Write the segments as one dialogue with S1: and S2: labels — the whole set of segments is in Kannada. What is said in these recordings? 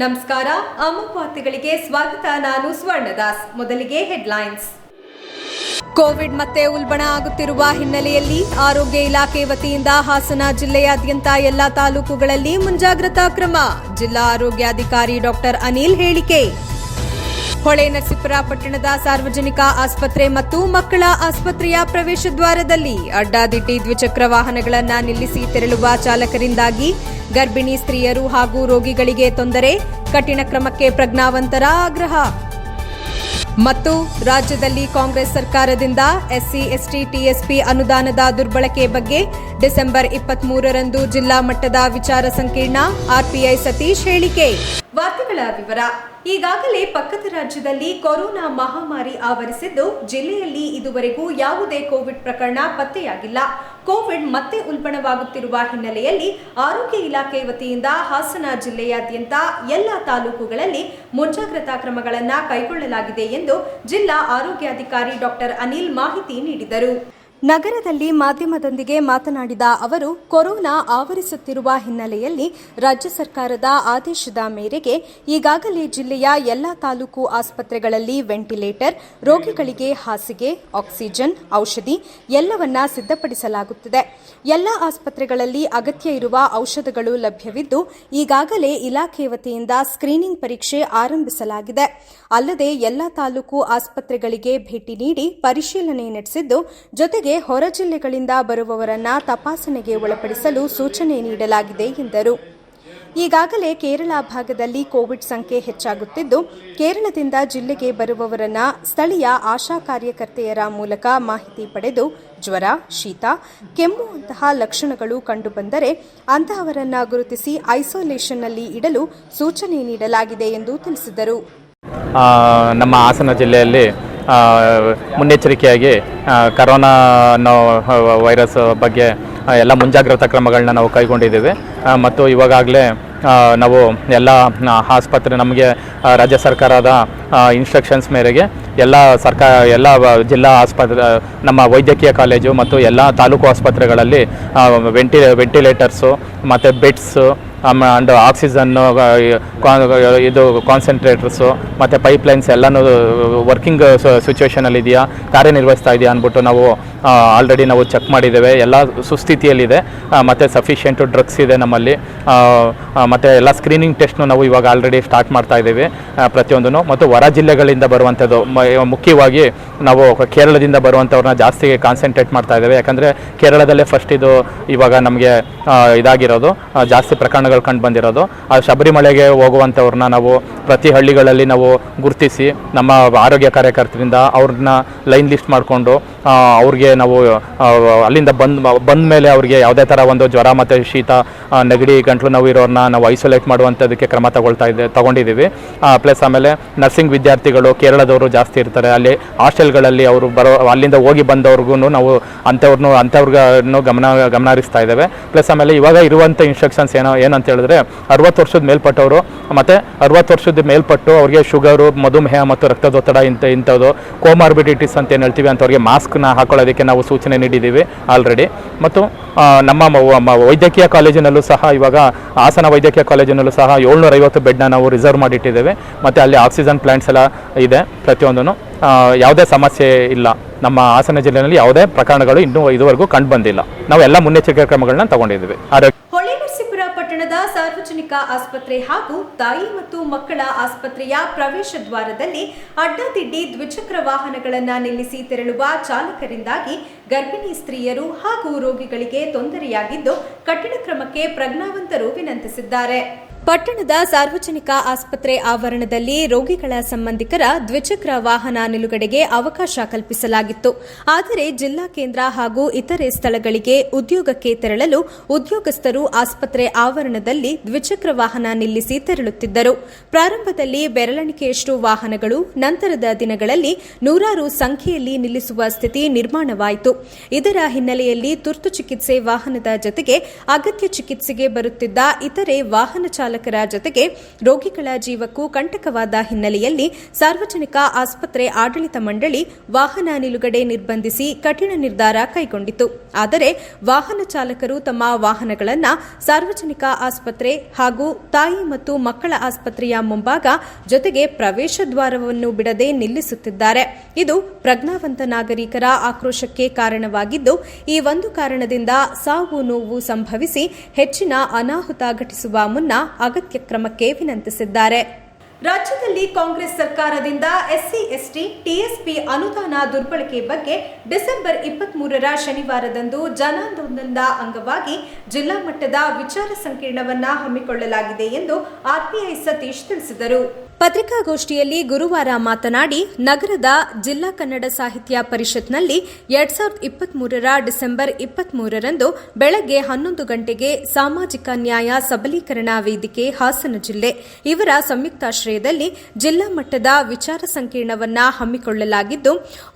S1: ನಮಸ್ಕಾರ ವಾರ್ತೆಗಳಿಗೆ ಸ್ವಾಗತ. ನಾನು ಸ್ವರ್ಣದಾಸ್. ಮೊದಲಿಗೆ ಹೆಡ್ಲೈನ್ಸ್. ಕೋವಿಡ್ ಮತ್ತೆ ಉಲ್ಬಣ ಆಗುತ್ತಿರುವ ಹಿನ್ನೆಲೆಯಲ್ಲಿ ಆರೋಗ್ಯ ಇಲಾಖೆ ವತಿಯಿಂದ ಹಾಸನ ಜಿಲ್ಲೆಯಾದ್ಯಂತ ಎಲ್ಲಾ ತಾಲೂಕುಗಳಲ್ಲಿ ಮುಂಜಾಗ್ರತಾ ಕ್ರಮ. ಜಿಲ್ಲಾ ಆರೋಗ್ಯಾಧಿಕಾರಿ ಡಾಕ್ಟರ್ ಅನಿಲ್ ಹೇಳಿಕೆ. ಹೊಳೆ ನರಸೀಪುರ ಪಟ್ಟಣದ ಸಾರ್ವಜನಿಕ ಆಸ್ಪತ್ರೆ ಮತ್ತು ಮಕ್ಕಳ ಆಸ್ಪತ್ರೆಯ ಪ್ರವೇಶ ದ್ವಾರದಲ್ಲಿ ಅಡ್ಡಾದಿಡ್ಡಿ ದ್ವಿಚಕ್ರ ವಾಹನಗಳನ್ನು ನಿಲ್ಲಿಸಿ ತೆರಳುವ ಚಾಲಕರಿಂದಾಗಿ ಗರ್ಭಿಣಿ ಸ್ತ್ರೀಯರು ಹಾಗೂ ರೋಗಿಗಳಿಗೆ ತೊಂದರೆ, ಕಠಿಣ ಕ್ರಮಕ್ಕೆ ಪ್ರಜ್ಞಾವಂತರ ಆಗ್ರಹ. ಮತ್ತು ರಾಜ್ಯದಲ್ಲಿ ಕಾಂಗ್ರೆಸ್ ಸರ್ಕಾರದಿಂದ ಎಸ್ಸಿ, ಎಸ್ಟಿ, ಟಿಎಸ್ಪಿ ಅನುದಾನದ ದುರ್ಬಳಕೆ ಬಗ್ಗೆ ಡಿಸೆಂಬರ್ ಇಪ್ಪತ್ಮೂರರಂದು ಜಿಲ್ಲಾ ಮಟ್ಟದ ವಿಚಾರ ಸಂಕಿರಣ, ಆರ್ಪಿಐ ಸತೀಶ್ ಹೇಳಿಕೆ. ವಾರ್ತೆಗಳ ವಿವರ. ಈಗಾಗಲೇ ಪಕ್ಕದ ರಾಜ್ಯದಲ್ಲಿ ಕೊರೋನಾ ಮಹಾಮಾರಿ ಆವರಿಸಿದ್ದು, ಜಿಲ್ಲೆಯಲ್ಲಿ ಇದುವರೆಗೂ ಯಾವುದೇ ಕೋವಿಡ್ ಪ್ರಕರಣ ಪತ್ತೆಯಾಗಿಲ್ಲ. ಕೋವಿಡ್ ಮತ್ತೆ ಉಲ್ಬಣವಾಗುತ್ತಿರುವ ಹಿನ್ನೆಲೆಯಲ್ಲಿ ಆರೋಗ್ಯ ಇಲಾಖೆ ವತಿಯಿಂದ ಹಾಸನ ಜಿಲ್ಲೆಯಾದ್ಯಂತ ಎಲ್ಲ ತಾಲೂಕುಗಳಲ್ಲಿ ಮುಂಜಾಗ್ರತಾ ಕ್ರಮಗಳನ್ನು ಕೈಗೊಳ್ಳಲಾಗಿದೆ ಎಂದು ಜಿಲ್ಲಾ ಆರೋಗ್ಯಾಧಿಕಾರಿ ಡಾಕ್ಟರ್ ಅನಿಲ್ ಮಾಹಿತಿ ನೀಡಿದರು. ನಗರದಲ್ಲಿ ಮಾಧ್ಯಮದೊಂದಿಗೆ ಮಾತನಾಡಿದ ಅವರು, ಕೊರೋನಾ ಆವರಿಸುತ್ತಿರುವ ಹಿನ್ನೆಲೆಯಲ್ಲಿ ರಾಜ್ಯ ಸರ್ಕಾರದ ಆದೇಶದ ಮೇರೆಗೆ ಈಗಾಗಲೇ ಜಿಲ್ಲೆಯ ಎಲ್ಲಾ ತಾಲೂಕು ಆಸ್ಪತ್ರೆಗಳಲ್ಲಿ ವೆಂಟಿಲೇಟರ್, ರೋಗಿಗಳಿಗೆ ಹಾಸಿಗೆ, ಆಕ್ಸಿಜನ್, ಔಷಧಿ ಎಲ್ಲವನ್ನ ಸಿದ್ಧಪಡಿಸಲಾಗುತ್ತಿದೆ. ಎಲ್ಲ ಆಸ್ಪತ್ರೆಗಳಲ್ಲಿ ಅಗತ್ಯ ಇರುವ ಔಷಧಗಳು ಲಭ್ಯವಿದ್ದು, ಈಗಾಗಲೇ ಇಲಾಖೆ ವತಿಯಿಂದ ಸ್ಕ್ರೀನಿಂಗ್ ಪರೀಕ್ಷೆ ಆರಂಭಿಸಲಾಗಿದೆ. ಅಲ್ಲದೆ ಎಲ್ಲಾ ತಾಲೂಕು ಆಸ್ಪತ್ರೆಗಳಿಗೆ ಭೇಟಿ ನೀಡಿ ಪರಿಶೀಲನೆ ನಡೆಸಿದ್ದು, ಜೊತೆಗೆ ಹೊರ ಜಿಲ್ಲೆಗಳಿಂದ ಬರುವವರನ್ನ ತಪಾಸಣೆಗೆ ಒಳಪಡಿಸಲು ಸೂಚನೆ ನೀಡಲಾಗಿದೆ ಎಂದರು. ಈಗಾಗಲೇ ಕೇರಳ ಭಾಗದಲ್ಲಿ ಕೋವಿಡ್ ಸಂಖ್ಯೆ ಹೆಚ್ಚಾಗುತ್ತಿದ್ದು, ಕೇರಳದಿಂದ ಜಿಲ್ಲೆಗೆ ಬರುವವರನ್ನ ಸ್ಥಳೀಯ ಆಶಾ ಕಾರ್ಯಕರ್ತೆಯರ ಮೂಲಕ ಮಾಹಿತಿ ಪಡೆದು ಜ್ವರ, ಶೀತ ಕೆಮ್ಮುವಂತಹ ಲಕ್ಷಣಗಳು ಕಂಡುಬಂದರೆ ಅಂತಹವರನ್ನ ಗುರುತಿಸಿ ಐಸೋಲೇಷನ್ನಲ್ಲಿ ಇಡಲು ಸೂಚನೆ ನೀಡಲಾಗಿದೆ ಎಂದು ತಿಳಿಸಿದರು.
S2: ನಮ್ಮ ಹಾಸನ ಜಿಲ್ಲೆಯಲ್ಲಿ ಮುನ್ನೆಚ್ಚರಿಕೆಯಾಗಿ ಕರೋನಾ ಅನ್ನೋ ವೈರಸ್ ಬಗ್ಗೆ ಎಲ್ಲ ಮುಂಜಾಗ್ರತಾ ಕ್ರಮಗಳನ್ನ ನಾವು ಕೈಗೊಂಡಿದ್ದೀವಿ. ಮತ್ತು ಇವಾಗಲೇ ನಾವು ಎಲ್ಲ ಆಸ್ಪತ್ರೆ ನಮಗೆ ರಾಜ್ಯ ಸರ್ಕಾರದ ಇನ್ಸ್ಟ್ರಕ್ಷನ್ಸ್ ಮೇರೆಗೆ ಎಲ್ಲ ಸರ್ಕಾರ ಎಲ್ಲ ಜಿಲ್ಲಾ ಆಸ್ಪತ್ರೆ, ನಮ್ಮ ವೈದ್ಯಕೀಯ ಕಾಲೇಜು ಮತ್ತು ಎಲ್ಲ ತಾಲೂಕು ಆಸ್ಪತ್ರೆಗಳಲ್ಲಿ ವೆಂಟಿ, ವೆಂಟಿಲೇಟರ್ಸು, ಮತ್ತು ಬೆಡ್ಸು ಆ್ಯಂಡ್ ಆಕ್ಸಿಜನ್ನು ಇದು ಕಾನ್ಸಂಟ್ರೇಟರ್ಸು ಮತ್ತು ಪೈಪ್ಲೈನ್ಸ್ ಎಲ್ಲನೂ ವರ್ಕಿಂಗ್ ಸಿಚುವೇಷನಲ್ಲಿ ಇದೆಯಾ? ಕಾರ್ಯನಿರ್ವಹಿಸ್ತಾ ಇದೆಯಾ ಅಂದ್ಬಿಟ್ಟು ನಾವು ಆಲ್ರೆಡಿ ನಾವು ಚೆಕ್ ಮಾಡಿದ್ದೇವೆ. ಎಲ್ಲ ಸುಸ್ಥಿತಿಯಲ್ಲಿದೆ. ಮತ್ತು ಸಫಿಷಿಯೆಂಟು ಡ್ರಗ್ಸ್ ಇದೆ ನಮ್ಮಲ್ಲಿ. ಮತ್ತು ಎಲ್ಲ ಸ್ಕ್ರೀನಿಂಗ್ ಟೆಸ್ಟ್ನು ನಾವು ಇವಾಗ ಆಲ್ರೆಡಿ ಸ್ಟಾರ್ಟ್ ಮಾಡ್ತಾ ಇದ್ದೀವಿ ಪ್ರತಿಯೊಂದನ್ನು. ಮತ್ತು ಹೊರ ಜಿಲ್ಲೆಗಳಿಂದ ಬರುವಂಥದ್ದು ಮುಖ್ಯವಾಗಿ ನಾವು ಕೇರಳದಿಂದ ಬರುವಂಥವ್ರನ್ನ ಜಾಸ್ತಿ ಕಾನ್ಸಂಟ್ರೇಟ್ ಮಾಡ್ತಾ ಇದ್ದೇವೆ. ಯಾಕಂದರೆ ಕೇರಳದಲ್ಲೇ ಫಸ್ಟ್ ಇದು ಇವಾಗ ನಮಗೆ ಇದಾಗಿರೋದು ಜಾಸ್ತಿ ಜಾಸ್ತಿ ಪ್ರಕರಣಗಳು ಕಂಡು ಬಂದಿರೋದು. ಆ ಶಬರಿಮಲೆಗೆ ಹೋಗುವಂಥವ್ರನ್ನ ನಾವು ಪ್ರತಿ ಹಳ್ಳಿಗಳಲ್ಲಿ ನಾವು ಗುರುತಿಸಿ ನಮ್ಮ ಆರೋಗ್ಯ ಕಾರ್ಯಕರ್ತರಿಂದ ಅವ್ರನ್ನ ಲೈನ್ ಲಿಸ್ಟ್ ಮಾಡಿಕೊಂಡು ಅವ್ರಿಗೆ ನಾವು ಅಲ್ಲಿಂದ ಬಂದ ಬಂದ ಮೇಲೆ ಅವ್ರಿಗೆ ಯಾವುದೇ ಥರ ಒಂದು ಜ್ವರ ಮತ್ತು ಶೀತ ನೆಗಡಿ, ಗಂಟ್ಲು ನಾವು ಇರೋರನ್ನ ನಾವು ಐಸೋಲೇಟ್ ಮಾಡುವಂಥದಕ್ಕೆ ಕ್ರಮ ತಗೊಳ್ತಾ ಇದ್ದೆ ತೊಗೊಂಡಿದ್ದೀವಿ. ಪ್ಲಸ್ ಆಮೇಲೆ ನರ್ಸಿಂಗ್ ವಿದ್ಯಾರ್ಥಿಗಳು ಕೇರಳದವರು ಜಾಸ್ತಿ ಇರ್ತಾರೆ. ಅಲ್ಲಿ ಹಾಸ್ಟೆಲ್ಗಳಲ್ಲಿ ಅವರು ಬರೋ, ಅಲ್ಲಿಂದ ಹೋಗಿ ಬಂದವ್ರಿಗೂ ನಾವು ಅಂಥವ್ರನ್ನೂ ಅಂಥವ್ರಿಗೂ ಗಮನ ಗಮನ ಹರಿಸ್ತಾ ಇದ್ದೇವೆ. ಪ್ಲಸ್ ಆಮೇಲೆ ಇವಾಗ ಇರುವಂಥ ಇನ್ಸ್ಟ್ರಕ್ಷನ್ಸ್ ಏನೋ ಏನಂತ ಹೇಳಿದ್ರೆ ಅರವತ್ತು ವರ್ಷದ ಮೇಲ್ಪಟ್ಟವರು, ಮತ್ತು ಅರವತ್ತು ವರ್ಷದ ಮೇಲ್ಪಟ್ಟು ಅವರಿಗೆ ಶುಗರು, ಮಧುಮೇಹ ಮತ್ತು ರಕ್ತದೊತ್ತಡ ಇಂಥ ಇಂಥದ್ದು ಕೋಮಾರ್ಬಿಡಿಟೀಸ್ ಅಂತ ಏನು ಹೇಳ್ತೀವಿ ಅಂಥವ್ರಿಗೆ ಮಾಸ್ಕ್ನ ಹಾಕೊಳ್ಳೋದಕ್ಕೆ ನಾವು ಸೂಚನೆ ನೀಡಿದ್ದೀವಿ ಆಲ್ರೆಡಿ. ಮತ್ತು ನಮ್ಮ ವೈದ್ಯಕೀಯ ಕಾಲೇಜಿನಲ್ಲೂ ಸಹ ಇವಾಗ ಹಾಸನ ವೈದ್ಯಕೀಯ ಕಾಲೇಜಿನಲ್ಲೂ ಸಹ ಏಳ್ನೂರೈವತ್ತು ಬೆಡ್ನ ನಾವು ರಿಸರ್ವ್ ಮಾಡಿಟ್ಟಿದ್ದೇವೆ. ಮತ್ತು ಅಲ್ಲಿ ಆಕ್ಸಿಜನ್ ಪ್ಲಾಂಟ್ಸ್ ಎಲ್ಲ ಇದೆ ಪ್ರತಿಯೊಂದೂ ಯಾವುದೇ ಸಮಸ್ಯೆ ಇಲ್ಲ. ನಮ್ಮ ಹಾಸನ ಜಿಲ್ಲೆಯಲ್ಲಿ ಯಾವುದೇ ಪ್ರಕರಣಗಳು ಇನ್ನೂ ಇದುವರೆಗೂ ಕಂಡು ಬಂದಿಲ್ಲ. ನಾವು ಎಲ್ಲ ಮುನ್ನೆಚ್ಚರಿಕೆ ಕ್ರಮಗಳನ್ನ ತಗೊಂಡಿದ್ದೀವಿ. ಆರೋಗ್ಯ
S1: ಪಟ್ಟಣದ ಸಾರ್ವಜನಿಕ ಆಸ್ಪತ್ರೆ ಹಾಗೂ ತಾಯಿ ಮತ್ತು ಮಕ್ಕಳ ಆಸ್ಪತ್ರೆಯ ಪ್ರವೇಶ ದ್ವಾರದಲ್ಲಿ ಅಡ್ಡದಿಡ್ಡಿ ದ್ವಿಚಕ್ರ ವಾಹನಗಳನ್ನು ನಿಲ್ಲಿಸಿ ತೆರಳುವ ಚಾಲಕರಿಂದಾಗಿ ಗರ್ಭಿಣಿ ಸ್ತ್ರೀಯರು ಹಾಗೂ ರೋಗಿಗಳಿಗೆ ತೊಂದರೆಯಾಗಿದ್ದು, ಕಠಿಣ ಕ್ರಮಕ್ಕೆ ಪ್ರಜ್ಞಾವಂತರು ವಿನಂತಿಸಿದ್ದಾರೆ. ಪಟ್ಟಣದ ಸಾರ್ವಜನಿಕ ಆಸ್ಪತ್ರೆ ಆವರಣದಲ್ಲಿ ರೋಗಿಗಳ ಸಂಬಂಧಿಕರ ದ್ವಿಚಕ್ರ ವಾಹನ ನಿಲುಗಡೆಗೆ ಅವಕಾಶ ಕಲ್ಪಿಸಲಾಗಿತ್ತು. ಆದರೆ ಜಿಲ್ಲಾ ಕೇಂದ್ರ ಹಾಗೂ ಇತರೆ ಸ್ಥಳಗಳಿಗೆ ಉದ್ಯೋಗಕ್ಕೆ ತೆರಳಲು ಉದ್ಯೋಗಸ್ಥರು ಆಸ್ಪತ್ರೆ ಆವರಣದಲ್ಲಿ ದ್ವಿಚಕ್ರ ವಾಹನ ನಿಲ್ಲಿಸಿ ತೆರಳುತ್ತಿದ್ದರು. ಪ್ರಾರಂಭದಲ್ಲಿ ಬೆರಳೆಣಿಕೆಯಷ್ಟು ವಾಹನಗಳು, ನಂತರದ ದಿನಗಳಲ್ಲಿ ನೂರಾರು ಸಂಖ್ಯೆಯಲ್ಲಿ ನಿಲ್ಲಿಸುವ ಸ್ಥಿತಿ ನಿರ್ಮಾಣವಾಯಿತು. ಇದರ ಹಿನ್ನೆಲೆಯಲ್ಲಿ ತುರ್ತು ಚಿಕಿತ್ಸೆ ವಾಹನದ ಜೊತೆಗೆ ಅಗತ್ಯ ಚಿಕಿತ್ಸೆಗೆ ಬರುತ್ತಿದ್ದ ಇತರೆ ವಾಹನ ಚಾಲಕರು ಚಾಲಕರ ಜೊತೆಗೆ ರೋಗಿಗಳ ಜೀವಕ್ಕೂ ಕಂಟಕವಾದ ಹಿನ್ನೆಲೆಯಲ್ಲಿ ಸಾರ್ವಜನಿಕ ಆಸ್ಪತ್ರೆ ಆಡಳಿತ ಮಂಡಳಿ ವಾಹನ ನಿಲುಗಡೆ ನಿರ್ಬಂಧಿಸಿ ಕಠಿಣ ನಿರ್ಧಾರ ಕೈಗೊಂಡಿತು ಆದರೆ ವಾಹನ ಚಾಲಕರು ತಮ್ಮ ವಾಹನಗಳನ್ನು ಸಾರ್ವಜನಿಕ ಆಸ್ಪತ್ರೆ ಹಾಗೂ ತಾಯಿ ಮತ್ತು ಮಕ್ಕಳ ಆಸ್ಪತ್ರೆಯ ಮುಂಭಾಗ ಜೊತೆಗೆ ಪ್ರವೇಶ ದ್ವಾರವನ್ನು ಬಿಡದೆ ನಿಲ್ಲಿಸುತ್ತಿದ್ದಾರೆ. ಇದು ಪ್ರಜ್ಞಾವಂತ ನಾಗರಿಕರ ಆಕ್ರೋಶಕ್ಕೆ ಕಾರಣವಾಗಿದ್ದು, ಈ ಒಂದು ಕಾರಣದಿಂದ ಸಾವು ನೋವು ಸಂಭವಿಸಿ ಹೆಚ್ಚಿನ ಅನಾಹುತ ಘಟಿಸುವ ಮುನ್ನ ಅಗತ್ಯ ಕ್ರಮಕ್ಕೆ ವಿನಂತಿಸಿದ್ದಾರೆ. ರಾಜ್ಯದಲ್ಲಿ ಕಾಂಗ್ರೆಸ್ ಸರ್ಕಾರದಿಂದ ಎಸ್ಸಿ, ಎಸ್ಟಿ, ಟಿಎಸ್ಪಿ ಅನುದಾನ ದುರ್ಬಳಕೆ ಬಗ್ಗೆ ಡಿಸೆಂಬರ್ ಇಪ್ಪತ್ಮೂರರ ಶನಿವಾರದಂದು ಜನಾಂದೋಲನದ ಅಂಗವಾಗಿ ಜಿಲ್ಲಾ ಮಟ್ಟದ ವಿಚಾರ ಸಂಕಿರಣವನ್ನ ಹಮ್ಮಿಕೊಳ್ಳಲಾಗಿದೆ ಎಂದು ಆರ್ಪಿಐ ಸತೀಶ್ ತಿಳಿಸಿದರು. ಪತ್ರಿಕಾಗೋಷ್ಠಿಯಲ್ಲಿ ಗುರುವಾರ ಮಾತನಾಡಿ, ನಗರದ ಜಿಲ್ಲಾ ಕನ್ನಡ ಸಾಹಿತ್ಯ ಪರಿಷತ್ನಲ್ಲಿ ಎರಡ್ ಸಾವಿರದ ಇಪ್ಪತ್ಮೂರರ ಡಿಸೆಂಬರ್ ಇಪ್ಪತ್ಮೂರರಂದು ಬೆಳಗ್ಗೆ ಹನ್ನೊಂದು ಗಂಟೆಗೆ ಸಾಮಾಜಿಕ ನ್ಯಾಯ ಸಬಲೀಕರಣ ವೇದಿಕೆ ಹಾಸನ ಜಿಲ್ಲೆ. ಇವರ ಸಂಯುಕ್ತಾಶ್ರಯದಲ್ಲಿ ಜಿಲ್ಲಾ ಮಟ್ಟದ ವಿಚಾರ ಸಂಕಿರಣವನ್ನ ಹಮ್ಮಿಕೊಳ್ಳಲಾಗಿದ್ದು,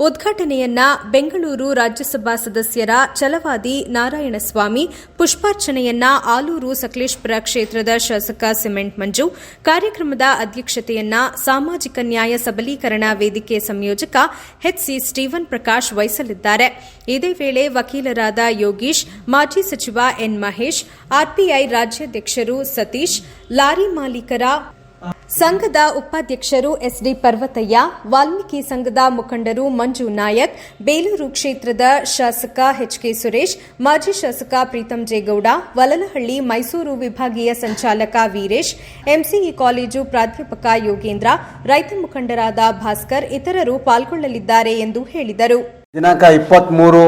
S1: ಉದ್ಘಾಟನೆಯನ್ನ ಬೆಂಗಳೂರು ರಾಜ್ಯಸಭಾ ಸದಸ್ಯರ ಛಲವಾದಿ ನಾರಾಯಣಸ್ವಾಮಿ, ಪುಷ್ಪಾರ್ಚನೆಯನ್ನ ಆಲೂರು ಸಕಲೇಶ್ಪುರ ಕ್ಷೇತ್ರದ ಶಾಸಕ ಸಿಮೆಂಟ್ ಮಂಜು, ಕಾರ್ಯಕ್ರಮದ ಅಧ್ಯಕ್ಷತೆಯನ್ನ ಸಾಮಾಜಿಕ ನ್ಯಾಯ ಸಬಲೀಕರಣ ವೇದಿಕೆ ಸಂಯೋಜಕ ಎಚ್ಸಿ ಸ್ಟೀವನ್ ಪ್ರಕಾಶ್ ವಹಿಸಲಿದ್ದಾರೆ. ಇದೇ ವೇಳೆ ವಕೀಲರಾದ ಯೋಗೀಶ್, ಮಾಜಿ ಸಚಿವ ಎನ್ ಮಹೇಶ್, ಆರ್ಪಿಐ ರಾಜ್ಯಾಧ್ಯಕ್ಷರು ಸತೀಶ್, ಲಾರಿ ಮಾಲೀಕರ ಸಂಘದ ಉಪಾಧ್ಯಕ್ಷರು ಎಸ್ಡಿ ಪರ್ವತಯ್ಯ, ವಾಲ್ಮೀಕಿ ಸಂಘದ ಮುಖಂಡರು ಮಂಜು ನಾಯಕ್, ಬೇಲೂರು ಕ್ಷೇತ್ರದ ಶಾಸಕ ಎಚ್ಕೆ ಸುರೇಶ್, ಮಾಜಿ ಶಾಸಕ ಪ್ರೀತಂ ಜೇಗೌಡ ವಲಲಹಳ್ಳಿ ಮೈಸೂರು ವಿಭಾಗೀಯ ಸಂಚಾಲಕ ವೀರೇಶ್, ಎಂಸಿಇ ಕಾಲೇಜು ಪ್ರಾಧ್ಯಾಪಕ ಯೋಗೇಂದ್ರ, ರೈತ ಮುಖಂಡರಾದ ಭಾಸ್ಕರ್ ಇತರರು ಪಾಲ್ಗೊಳ್ಳಲಿದ್ದಾರೆ ಎಂದು ಹೇಳಿದರು.
S3: ದಿನಾಂಕ ಇಪ್ಪತ್ತ್ಮೂರು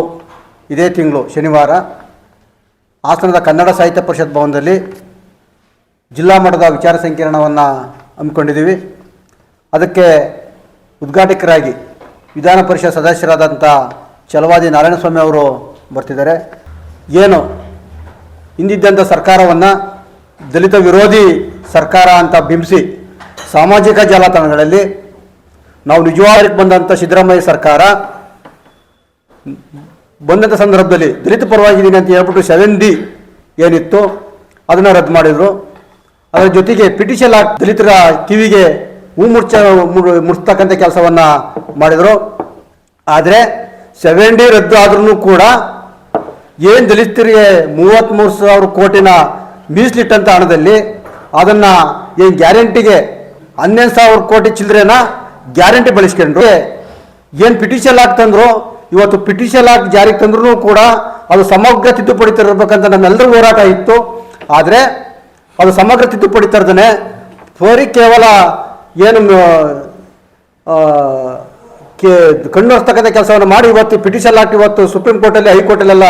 S3: ಇದೇ ತಿಂಗಳು ಶನಿವಾರ ಹಾಸನದ ಕನ್ನಡ ಸಾಹಿತ್ಯ ಪರಿಷತ್ ಭವನದಲ್ಲಿ ಜಿಲ್ಲಾ ಮಟ್ಟದ ವಿಚಾರ ಸಂಕಿರಣವನ್ನು ಹಮ್ಮಿಕೊಂಡಿದ್ದೀವಿ. ಅದಕ್ಕೆ ಉದ್ಘಾಟಕರಾಗಿ ವಿಧಾನ ಪರಿಷತ್ ಸದಸ್ಯರಾದಂಥ ಚಲವಾದಿ ನಾರಾಯಣಸ್ವಾಮಿ ಅವರು ಬರ್ತಿದ್ದಾರೆ. ಏನು ಹಿಂದಿದ್ದಂಥ ಸರ್ಕಾರವನ್ನು ದಲಿತ ವಿರೋಧಿ ಸರ್ಕಾರ ಅಂತ ಬಿಂಬಿಸಿ ಸಾಮಾಜಿಕ ಜಾಲತಾಣಗಳಲ್ಲಿ ನಾವು ನಿಜವಾಗಿ ಬಂದಂಥ ಸಿದ್ದರಾಮಯ್ಯ ಸರ್ಕಾರ ಬಂದಂಥ ಸಂದರ್ಭದಲ್ಲಿ ದಲಿತ ಪರವಾಗಿದ್ದೀನಿ ಅಂತ ಹೇಳ್ಬಿಟ್ಟು ಸೆವೆನ್ ಡಿ ಏನಿತ್ತು, ಅದನ್ನು ರದ್ದು ಮಾಡಿದರು. ಅದರ ಜೊತೆಗೆ ಪಿಟಿಷನ್ ಆಕ್ಟ್ ದಲಿತರ ಕಿವಿಗೆ ಹೂ ಮುಡ್ಚ ಕೆಲಸವನ್ನ ಕೆಲಸವನ್ನು ಮಾಡಿದರು. ಆದರೆ ಸೆವೆನ್ ಡಿ ರದ್ದು ಆದ್ರೂ ಕೂಡ ಏನು ದಲಿತರಿಗೆ ಮೂವತ್ತ್ಮೂರು ಸಾವಿರ ಕೋಟಿನ ಮೀಸಲಿಟ್ಟಂಥ ಹಣದಲ್ಲಿ ಅದನ್ನು ಏನು ಗ್ಯಾರಂಟಿಗೆ ಹನ್ನೆರಡು ಸಾವಿರ ಕೋಟಿ ಚಿಲ್ಲರೆನ ಗ್ಯಾರಂಟಿ ಬಳಸ್ಕೊಂಡ್ರು. ಏನು ಪಿಟಿಷನ್ ಆಕ್ಟ್ ತಂದರು, ಇವತ್ತು ಪಿಟಿಷನ್ ಆಕ್ಟ್ ಜಾರಿಗೆ ತಂದ್ರೂ ಕೂಡ ಅದು ಸಮಗ್ರ ತಿದ್ದುಪಡಿ ತರಬೇಕಂತ ನಮ್ಮೆಲ್ಲರೂ ಹೋರಾಟ ಇತ್ತು. ಆದರೆ ಅದು ಸಮಗ್ರ ತಿದ್ದುಪಡಿ ತರದೇ ಬರೀ ಕೇವಲ ಏನು ಕೆ ಕಣ್ಣೊರೆಸ್ತಕ್ಕಂಥ ಕೆಲಸವನ್ನು ಮಾಡಿ ಇವತ್ತು ಪಿಟಿಷನ್ ಹಾಕಿ ಇವತ್ತು ಸುಪ್ರೀಂ ಕೋರ್ಟಲ್ಲಿ ಹೈಕೋರ್ಟಲ್ಲೆಲ್ಲ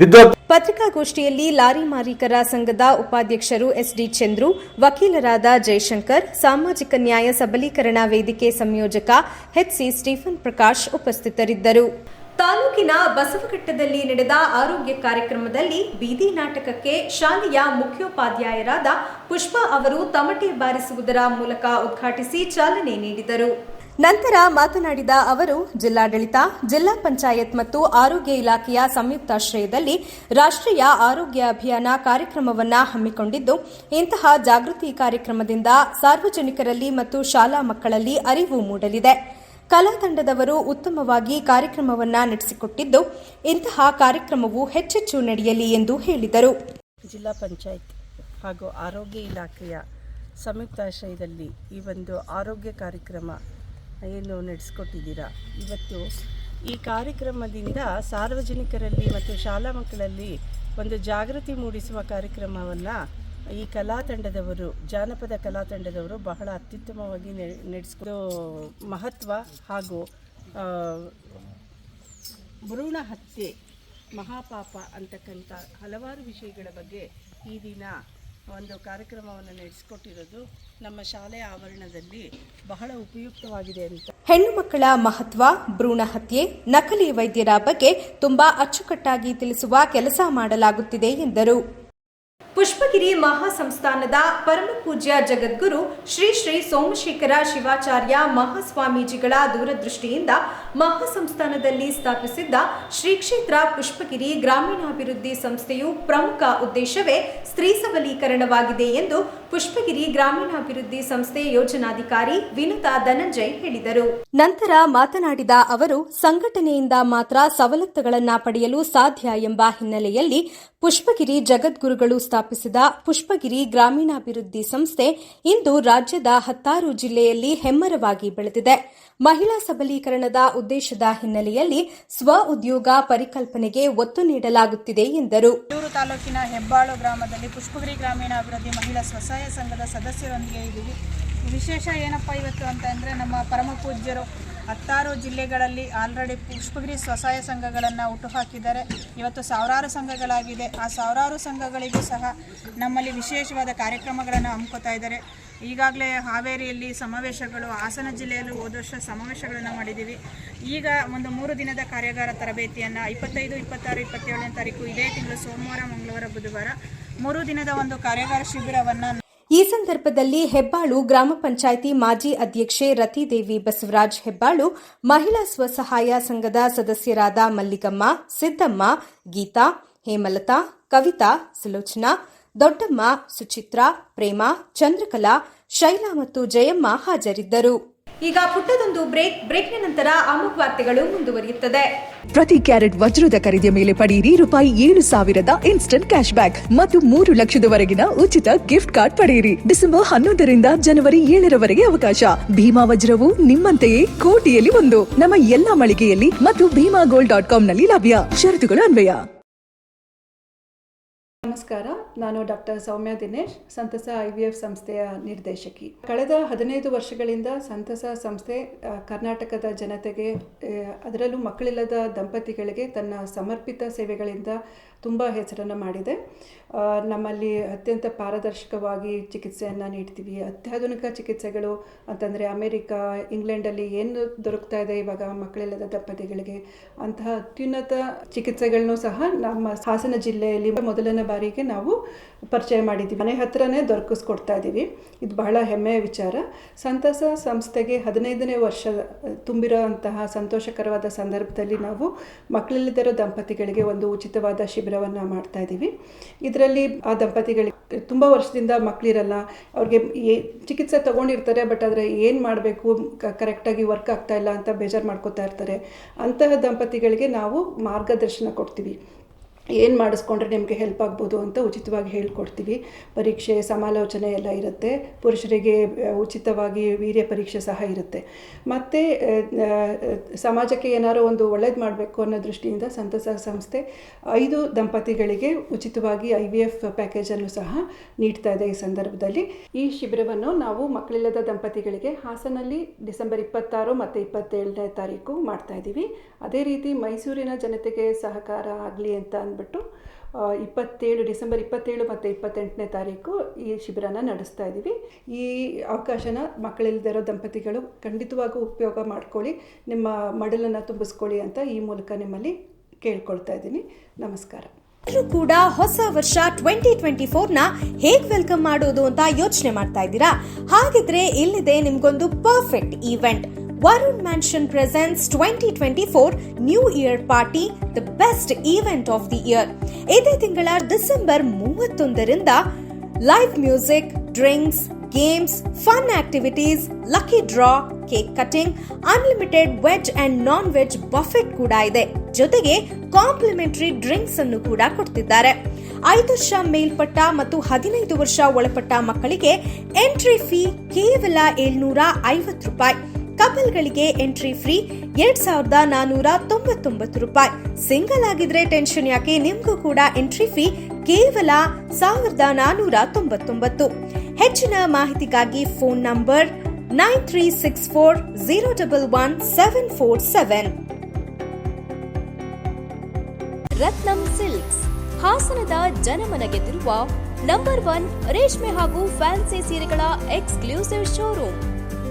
S3: ಬಿದ್ದು
S1: ಪತ್ರಿಕಾಗೋಷ್ಠಿಯಲ್ಲಿ ಲಾರಿ ಮಾಲೀಕರ ಸಂಘದ ಉಪಾಧ್ಯಕ್ಷರು ಎಸ್ಡಿ ಚಂದ್ರು, ವಕೀಲರಾದ ಜಯಶಂಕರ್ ಸಾಮಾಜಿಕ ನ್ಯಾಯ ಸಬಲೀಕರಣ ವೇದಿಕೆ ಸಂಯೋಜಕ ಎಚ್ಸಿ ಸ್ಟೀಫನ್ ಪ್ರಕಾಶ್ ಉಪಸ್ಥಿತರಿದ್ದರು. ತಾಲೂಕಿನ ಬಸವಘಟ್ಟದಲ್ಲಿ ನಡೆದ ಆರೋಗ್ಯ ಕಾರ್ಯಕ್ರಮದಲ್ಲಿ ಬೀದಿ ನಾಟಕಕ್ಕೆ ಶಾಲೆಯ ಮುಖ್ಯೋಪಾಧ್ಯಾಯರಾದ ಪುಷ್ಪಾ ಅವರು ತಮಟೆ ಬಾರಿಸುವುದರ ಮೂಲಕ ಉದ್ಘಾಟಿಸಿ ಚಾಲನೆ ನೀಡಿದರು. ನಂತರ ಮಾತನಾಡಿದ ಅವರು, ಜಿಲ್ಲಾಡಳಿತ, ಜಿಲ್ಲಾ ಪಂಚಾಯತ್ ಮತ್ತು ಆರೋಗ್ಯ ಇಲಾಖೆಯ ಸಂಯುಕ್ತಾಶ್ರಯದಲ್ಲಿ ರಾಷ್ಟ್ರೀಯ ಆರೋಗ್ಯ ಅಭಿಯಾನ ಕಾರ್ಯಕ್ರಮವನ್ನು ಹಮ್ಮಿಕೊಂಡಿದ್ದು, ಇಂತಹ ಜಾಗೃತಿ ಕಾರ್ಯಕ್ರಮದಿಂದ ಸಾರ್ವಜನಿಕರಲ್ಲಿ ಮತ್ತು ಶಾಲಾ ಮಕ್ಕಳಲ್ಲಿ ಅರಿವು ಮೂಡಲಿದೆ. ಕಲಾ ತಂಡದವರು ಉತ್ತಮವಾಗಿ ಕಾರ್ಯಕ್ರಮವನ್ನ ನಡೆಸಿಕೊಟ್ಟಿದ್ದು, ಇಂತಹ ಕಾರ್ಯಕ್ರಮವು ಹೆಚ್ಚೆಚ್ಚು ನಡೆಯಲಿ ಎಂದು ಹೇಳಿದರು.
S4: ಜಿಲ್ಲಾ ಪಂಚಾಯತ್ ಹಾಗೂ ಆರೋಗ್ಯ ಇಲಾಖೆಯ ಸಂಯುಕ್ತಾಶ್ರಯದಲ್ಲಿ ಈ ಒಂದು ಆರೋಗ್ಯ ಕಾರ್ಯಕ್ರಮ ಏನು ನಡೆಸ್ಕೊಟ್ಟಿದ್ದೀರಾ? ಇವತ್ತು ಈ ಕಾರ್ಯಕ್ರಮದಿಂದ ಸಾರ್ವಜನಿಕರಲ್ಲಿ ಮತ್ತು ಶಾಲಾ ಮಕ್ಕಳಲ್ಲಿ ಒಂದು ಜಾಗೃತಿ ಮೂಡಿಸುವ ಕಾರ್ಯಕ್ರಮವನ್ನು ಈ ಕಲಾ ತಂಡದವರು ಜಾನಪದ ಕಲಾ ತಂಡದವರು ಬಹಳ ಅತ್ಯುತ್ತಮವಾಗಿ ನಡೆಸ್ಕೊ, ಮಹತ್ವ ಹಾಗೂ ಭ್ರೂಣ ಹತ್ಯೆ, ಮಹಾಪಾಪ ಅಂತಕ್ಕಂಥ ಹಲವಾರು ವಿಷಯಗಳ ಬಗ್ಗೆ ಈ ದಿನ ಒಂದು ಕಾರ್ಯಕ್ರಮವನ್ನು ನಡೆಸಿಕೊಟ್ಟಿರೋದು ನಮ್ಮ ಶಾಲೆ ಆವರಣದಲ್ಲಿ ಬಹಳ ಉಪಯುಕ್ತವಾಗಿದೆ ಅಂತ.
S1: ಹೆಣ್ಣು ಮಕ್ಕಳ ಮಹತ್ವ, ಭ್ರೂಣ ಹತ್ಯೆ, ನಕಲಿ ವೈದ್ಯರ ಬಗ್ಗೆ ತುಂಬಾ ಅಚ್ಚುಕಟ್ಟಾಗಿ ತಿಳಿಸುವ ಕೆಲಸ ಮಾಡಲಾಗುತ್ತಿದೆ ಎಂದರು. ಪುಷ್ಪಗಿರಿ ಮಹಾಸಂಸ್ಥಾನದ ಪರಮಪೂಜ್ಯ ಜಗದ್ಗುರು ಶ್ರೀ ಶ್ರೀ ಸೋಮಶೇಖರ ಶಿವಾಚಾರ್ಯ ಮಹಾಸ್ವಾಮೀಜಿಗಳ ದೂರದೃಷ್ಟಿಯಿಂದ ಮಹಾಸಂಸ್ಥಾನದಲ್ಲಿ ಸ್ಥಾಪಿಸಿದ್ದ ಶ್ರೀ ಕ್ಷೇತ್ರ ಪುಷ್ಪಗಿರಿ ಗ್ರಾಮೀಣಾಭಿವೃದ್ಧಿ ಸಂಸ್ಥೆಯು ಪ್ರಮುಖ ಉದ್ದೇಶವೇ ಸ್ತ್ರೀ ಸಬಲೀಕರಣವಾಗಿದೆ ಎಂದು ಪುಷ್ಪಗಿರಿ ಗ್ರಾಮೀಣಾಭಿವೃದ್ಧಿ ಸಂಸ್ಥೆ ಯೋಜನಾಧಿಕಾರಿ ವಿನುತಾ ಧನಂಜಯ್ ಹೇಳಿದರು. ನಂತರ ಮಾತನಾಡಿದ ಅವರು, ಸಂಘಟನೆಯಿಂದ ಮಾತ್ರ ಸವಲತ್ತುಗಳನ್ನು ಪಡೆಯಲು ಸಾಧ್ಯ ಎಂಬ ಹಿನ್ನೆಲೆಯಲ್ಲಿ ಪುಷ್ಪಗಿರಿ ಜಗದ್ಗುರುಗಳು ಸ್ಥಾಪಿಸಿದ ಪುಷ್ಪಗಿರಿ ಗ್ರಾಮೀಣಾಭಿವೃದ್ಧಿ ಸಂಸ್ಥೆ ಇಂದು ರಾಜ್ಯದ ಹತ್ತಾರು ಜಿಲ್ಲೆಯಲ್ಲಿ ಹೆಮ್ಮರವಾಗಿ ಬೆಳೆದಿದೆ. ಮಹಿಳಾ ಸಬಲೀಕರಣದ ಉದ್ದೇಶದ ಹಿನ್ನೆಲೆಯಲ್ಲಿ ಸ್ವ ಉದ್ಯೋಗ ಪರಿಕಲ್ಪನೆಗೆ ಒತ್ತು ನೀಡಲಾಗುತ್ತಿದೆ ಎಂದರು.
S5: ಬೆಂಗಳೂರು ತಾಲೂಕಿನ ಹೆಬ್ಬಾಳು ಗ್ರಾಮದಲ್ಲಿ ಪುಷ್ಪಗಿರಿ ಗ್ರಾಮೀಣಾಭಿವೃದ್ಧಿ ಮಹಿಳಾ ಸ್ವಸಹಾಯ ಸಂಘದ ಸದಸ್ಯರೊಂದಿಗೆ ಇದ್ದೀವಿ ವಿಶೇಷ ಏನಪ್ಪ ಇವತ್ತು ಅಂತಂದರೆ ನಮ್ಮ ಪರಮ ಪೂಜ್ಯರು ಹತ್ತಾರು ಜಿಲ್ಲೆಗಳಲ್ಲಿ ಆಲ್ರೆಡಿ ಪುಷ್ಪಗಿರಿ ಸ್ವಸಹಾಯ ಸಂಘಗಳನ್ನು ಹುಟ್ಟುಹಾಕಿದ್ದಾರೆ. ಇವತ್ತು ಸಾವಿರಾರು ಸಂಘಗಳಾಗಿದೆ. ಆ ಸಾವಿರಾರು ಸಂಘಗಳಿಗೂ ಸಹ ನಮ್ಮಲ್ಲಿ ವಿಶೇಷವಾದ ಕಾರ್ಯಕ್ರಮಗಳನ್ನು ಹಮ್ಮಿಕೋತಾ ಇದ್ದಾರೆ. ಈಗಾಗಲೇ ಹಾವೇರಿಯಲ್ಲಿ ಸಮಾವೇಶಗಳು, ಹಾಸನ ಜಿಲ್ಲೆಯಲ್ಲೂ ಹೋದ ವರ್ಷ ಸಮಾವೇಶಗಳನ್ನು ಮಾಡಿದ್ದೀವಿ. ಈಗ ಒಂದು ಮೂರು ದಿನದ ಕಾರ್ಯಾಗಾರ ತರಬೇತಿಯನ್ನು ಇಪ್ಪತ್ತೈದು, ಇಪ್ಪತ್ತಾರು, ಇಪ್ಪತ್ತೇಳನೇ ತಾರೀಕು ಇದೇ ತಿಂಗಳು ಸೋಮವಾರ, ಮಂಗಳವಾರ, ಬುಧವಾರ ಮೂರು ದಿನದ ಒಂದು ಕಾರ್ಯಾಗಾರ ಶಿಬಿರವನ್ನು
S1: ಈ ಸಂದರ್ಭದಲ್ಲಿ ಹೆಬ್ಬಾಳು ಗ್ರಾಮ ಪಂಚಾಯಿತಿ ಮಾಜಿ ಅಧ್ಯಕ್ಷೆ ರತಿದೇವಿ ಬಸವರಾಜ್ ಹೆಬ್ಬಾಳು, ಮಹಿಳಾ ಸ್ವಸಹಾಯ ಸಂಘದ ಸದಸ್ಯರಾದ ಮಲ್ಲಿಗಮ್ಮ ಸಿದ್ದಮ್ಮ, ಗೀತಾ, ಹೇಮಲತಾ, ಕವಿತಾ, ಸುಲೋಚನಾ, ದೊಡ್ಡಮ್ಮ, ಸುಚಿತ್ರಾ, ಪ್ರೇಮ, ಚಂದ್ರಕಲಾ, ಶೈಲಾ ಮತ್ತು ಜಯಮ್ಮ ಹಾಜರಿದ್ದರು. ಈಗ ಪುಟ್ಟದೊಂದು ಬ್ರೇಕ್, ಬ್ರೇಕ್ನ ನಂತರ ಅಮುಕ್ ವಾರ್ತೆಗಳು ಮುಂದುವರಿಯುತ್ತದೆ.
S6: ಪ್ರತಿ ಕ್ಯಾರೆಟ್ ವಜ್ರದ ಖರೀದಿಯ ಮೇಲೆ ಪಡೆಯಿರಿ ರೂಪಾಯಿ ಏಳು ಸಾವಿರದ ಇನ್ಸ್ಟಂಟ್ ಕ್ಯಾಶ್ ಬ್ಯಾಕ್ ಮತ್ತು ಮೂರು ಲಕ್ಷದವರೆಗಿನ ಉಚಿತ ಗಿಫ್ಟ್ ಕಾರ್ಡ್ ಪಡೆಯಿರಿ. ಡಿಸೆಂಬರ್ ಹನ್ನೊಂದರಿಂದ ಜನವರಿ ಏಳರವರೆಗೆ ಅವಕಾಶ. ಭೀಮಾ ವಜ್ರವು ನಿಮ್ಮಂತೆಯೇ ಕೋಟಿಯಲ್ಲಿ ಒಂದು. ನಮ್ಮ ಎಲ್ಲಾ ಮಳಿಗೆಯಲ್ಲಿ ಮತ್ತು ಭೀಮಾ ಗೋಲ್ಡ್ ಡಾಟ್ ಕಾಮ್ನಲ್ಲಿ ಲಭ್ಯ. ಷರತ್ತುಗಳು ಅನ್ವಯ.
S7: ನಮಸ್ಕಾರ. ನಾನು ಡಾಕ್ಟರ್ ಸೌಮ್ಯ ದಿನೇಶ್, ಸಂತಸ ಐ ವಿ ಎಫ್ ಸಂಸ್ಥೆಯ ನಿರ್ದೇಶಕಿ. ಕಳೆದ ಹದಿನೈದು ವರ್ಷಗಳಿಂದ ಸಂತಸ ಸಂಸ್ಥೆ ಕರ್ನಾಟಕದ ಜನತೆಗೆ ಅದರಲ್ಲೂ ಮಕ್ಕಳಿಲ್ಲದ ದಂಪತಿಗಳಿಗೆ ತನ್ನ ಸಮರ್ಪಿತ ಸೇವೆಗಳಿಂದ ತುಂಬ ಹೆಸರನ್ನು ಮಾಡಿದೆ. ನಮ್ಮಲ್ಲಿ ಅತ್ಯಂತ ಪಾರದರ್ಶಕವಾಗಿ ಚಿಕಿತ್ಸೆಯನ್ನು ನೀಡ್ತೀವಿ. ಅತ್ಯಾಧುನಿಕ ಚಿಕಿತ್ಸೆಗಳು ಅಂತಂದರೆ ಅಮೇರಿಕಾ, ಇಂಗ್ಲೆಂಡಲ್ಲಿ ಏನು ದೊರಕ್ತಾ ಇದೆ ಇವಾಗ ಮಕ್ಕಳಿಲ್ಲದ ದಂಪತಿಗಳಿಗೆ ಅಂತಹ ಅತ್ಯುನ್ನತ ಚಿಕಿತ್ಸೆಗಳನ್ನು ಸಹ ನಮ್ಮ ಹಾಸನ ಜಿಲ್ಲೆಯಲ್ಲಿ ಮೊದಲನೇ ಬಾರಿಗೆ ನಾವು ಪರಿಚಯ ಮಾಡಿದ್ದೀವಿ. ಮನೆ ಹತ್ರನೇ ದೊರಕಿಸ್ಕೊಡ್ತಾ ಇದ್ದೀವಿ. ಇದು ಬಹಳ ಹೆಮ್ಮೆಯ ವಿಚಾರ. ಸಂತಸ ಸಂಸ್ಥೆಗೆ ಹದಿನೈದನೇ ವರ್ಷ ತುಂಬಿರೋ ಅಂತಹ ಸಂತೋಷಕರವಾದ ಸಂದರ್ಭದಲ್ಲಿ ನಾವು ಮಕ್ಕಳಿಲ್ಲದಿರೋ ದಂಪತಿಗಳಿಗೆ ಒಂದು ಉಚಿತವಾದ ಶಿಬಿರವನ್ನು ಮಾಡ್ತಾ ಇದ್ದೀವಿ ಇದರಲ್ಲಿ ಆ ದಂಪತಿಗಳಿಗೆ ತುಂಬ ವರ್ಷದಿಂದ ಮಕ್ಕಳಿರಲ್ಲ ಅವ್ರಿಗೆ ಚಿಕಿತ್ಸೆ ತೊಗೊಂಡಿರ್ತಾರೆ, ಬಟ್ ಆದರೆ ಏನು ಮಾಡಬೇಕು ಕರೆಕ್ಟಾಗಿ ವರ್ಕ್ ಆಗ್ತಾ ಇಲ್ಲ ಅಂತ ಬೇಜಾರು ಮಾಡ್ಕೋತಾ ಇರ್ತಾರೆ. ಅಂತಹ ದಂಪತಿಗಳಿಗೆ ನಾವು ಮಾರ್ಗದರ್ಶನ ಕೊಡ್ತೀವಿ. ಏನು ಮಾಡಿಸ್ಕೊಂಡ್ರೆ ನಿಮಗೆ ಹೆಲ್ಪ್ ಆಗ್ಬೋದು ಅಂತ ಉಚಿತವಾಗಿ ಹೇಳ್ಕೊಡ್ತೀವಿ. ಪರೀಕ್ಷೆ, ಸಮಾಲೋಚನೆ ಎಲ್ಲ ಇರುತ್ತೆ. ಪುರುಷರಿಗೆ ಉಚಿತವಾಗಿ ವೀರ್ಯ ಪರೀಕ್ಷೆ ಸಹ ಇರುತ್ತೆ. ಮತ್ತು ಸಮಾಜಕ್ಕೆ ಏನಾದರೂ ಒಂದು ಒಳ್ಳೇದು ಮಾಡಬೇಕು ಅನ್ನೋ ದೃಷ್ಟಿಯಿಂದ ಸಂತಸ ಸಂಸ್ಥೆ ಐದು ದಂಪತಿಗಳಿಗೆ ಉಚಿತವಾಗಿ ಐ ವಿ ಎಫ್ ಪ್ಯಾಕೇಜನ್ನು ಸಹ ನೀಡ್ತಾ ಇದೆ ಈ ಸಂದರ್ಭದಲ್ಲಿ. ಈ ಶಿಬಿರವನ್ನು ನಾವು ಮಕ್ಕಳಿಲ್ಲದ ದಂಪತಿಗಳಿಗೆ ಹಾಸನಲ್ಲಿ ಡಿಸೆಂಬರ್ ಇಪ್ಪತ್ತಾರು ಮತ್ತು ಇಪ್ಪತ್ತೇಳನೇ ತಾರೀಕು ಮಾಡ್ತಾ ಇದ್ದೀವಿ. ಅದೇ ರೀತಿ ಮೈಸೂರಿನ ಜನತೆಗೆ ಸಹಕಾರ ಆಗಲಿ ಅಂತ ಅಂದ್ಬಿಟ್ಟು ಆ, ಇಪ್ಪತ್ತೇಳು ಡಿಸೆಂಬರ್ ಇಪ್ಪತ್ತೇಳು ಮತ್ತು ಇಪ್ಪತ್ತೆಂಟನೇ ತಾರೀಕು ಈ ಶಿಬಿರನ ನಡೆಸ್ತಾ ಇದ್ದೀವಿ. ಈ ಅವಕಾಶನ ಮಕ್ಕಳಿಲ್ಲದಿರೋ ದಂಪತಿಗಳು ಖಂಡಿತವಾಗೂ ಉಪಯೋಗ ಮಾಡ್ಕೊಳ್ಳಿ ನಿಮ್ಮ ಮಡಲನ್ನು ತುಂಬಿಸ್ಕೊಳ್ಳಿ ಅಂತ ಈ ಮೂಲಕ ನಿಮ್ಮಲ್ಲಿ ಕೇಳ್ಕೊಳ್ತಾ ಇದ್ದೀನಿ. ನಮಸ್ಕಾರ.
S1: ಕೂಡ ಹೊಸ ವರ್ಷ ಟ್ವೆಂಟಿ ಟ್ವೆಂಟಿ ಫೋರ್ನ ಹೇಗ್ ವೆಲ್ಕಮ್ ಮಾಡೋದು ಅಂತ ಯೋಚನೆ ಮಾಡ್ತಾ ಇದ್ದೀರಾ? ಹಾಗಿದ್ರೆ ಇಲ್ಲಿದೆ ನಿಮ್ಗೊಂದು perfect event Varun Mansion twenty four new year party the best event of the year ಇದೇ ತಿಂಗಳ December ಮೂವತ್ತೊಂದರಿಂದ live music drinks games fun activities lucky draw cake cutting unlimited veg and non veg buffet ಕೂಡ ಇದೆ. ಜೊತೆಗೆ ಕಾಂಪ್ಲಿಮೆಂಟರಿ ಡ್ರಿಂಕ್ಸ್ ಅನ್ನು ಕೂಡ ಕೊಡ್ತಿದ್ದಾರೆ. ಐದು ವರ್ಷ ಮೇಲ್ಪಟ್ಟ ಮತ್ತು ಹದಿನೈದು ವರ್ಷ ಒಳಪಟ್ಟ ಮಕ್ಕಳಿಗೆ ಎಂಟ್ರಿ ಫೀ ಕೇವಲ ಏಳ್ನೂರ ಐವತ್ತು ರೂಪಾಯಿ. ಕಪಲ್ಗಳಿಗೆ ಎಂಟ್ರಿ ಫ್ರೀ ಎರಡ್ ಸಾವಿರದ ನಾನೂರ ತೊಂಬತ್ತೊಂಬತ್ತು ರೂಪಾಯಿ. ಸಿಂಗಲ್ ಆಗಿದ್ರೆ ಟೆನ್ಷನ್ ಯಾಕೆ? ನಿಮಗೂ ಕೂಡ ಎಂಟ್ರಿ ಫೀ ಕೇವಲ ಸಾವಿರದ ನಾನೂರ ತೊಂಬತ್ತೊಂಬತ್ತು. ಹೆಚ್ಚಿನ ಮಾಹಿತಿಗಾಗಿ phone number nine three six four zero double one seven four seven.
S8: Ratnam silks, ಹಾಸನದ ಜನಮನ ಗೆದ್ದಿರುವ ನಂಬರ್ ಒನ್ ರೇಷ್ಮೆ ಹಾಗೂ ಫ್ಯಾನ್ಸಿ ಸೀರೆಗಳ exclusive showroom.